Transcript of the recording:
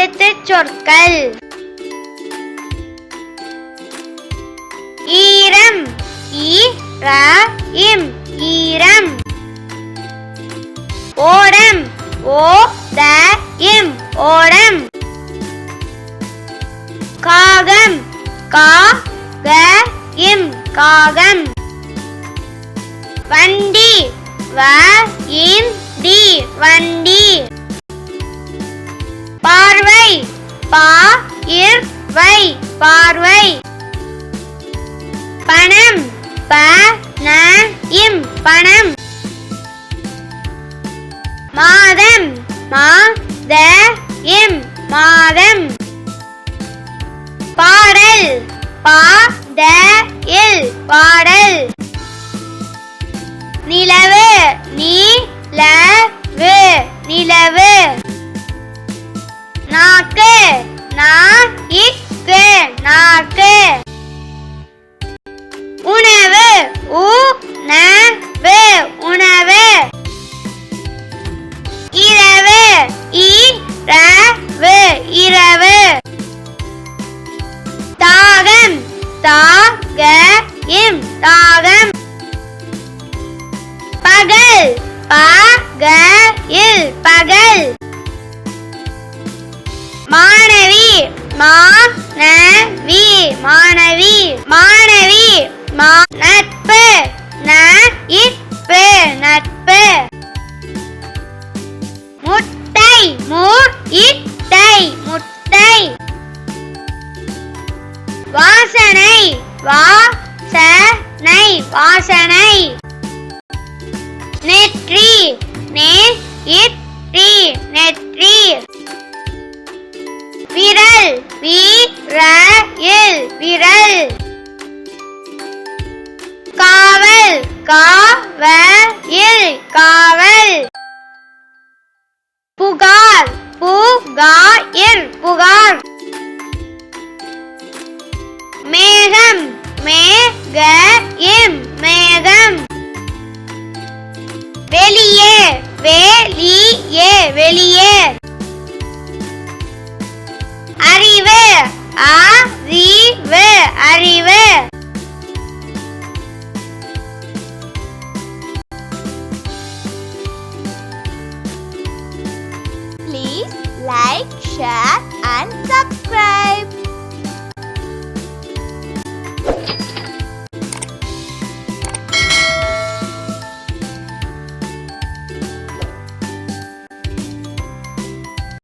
சொற்கள். ஈரம். ஈ ர இம் ஈரம். ஓடம். ஓ த இம் ஓடம். காகம். கா க இம் காகம். வண்டி. வ இன் டி வண்டி. பா இர் வை பார்வை. பணம் ப ந இம் பணம். மாதம் மா த இம் மாதம். பாடல் பா த இல் பாடல். நிலவு நீ ல வு நிலவு. நாக் நா நாக்கு. உணவு உ ந வு உணவு. இரவு இ ர வு இரவு. தாகம் தா க இம் தாகம். பகல் ப க இல் பகல். மாணவி மாணவி மாணவி மா நட்பு ந இப்பு நட்பு. முட்டை மு இட்டை முட்டை. வாசனை வா வாசனை. விரல். வி விரல். காவல் காவல் காவல். புகார் புகார் புகார். மேகம் மேக எம் மேகம். வெளியே வெளியே வெளியே. அறிவு arrive. Please like, share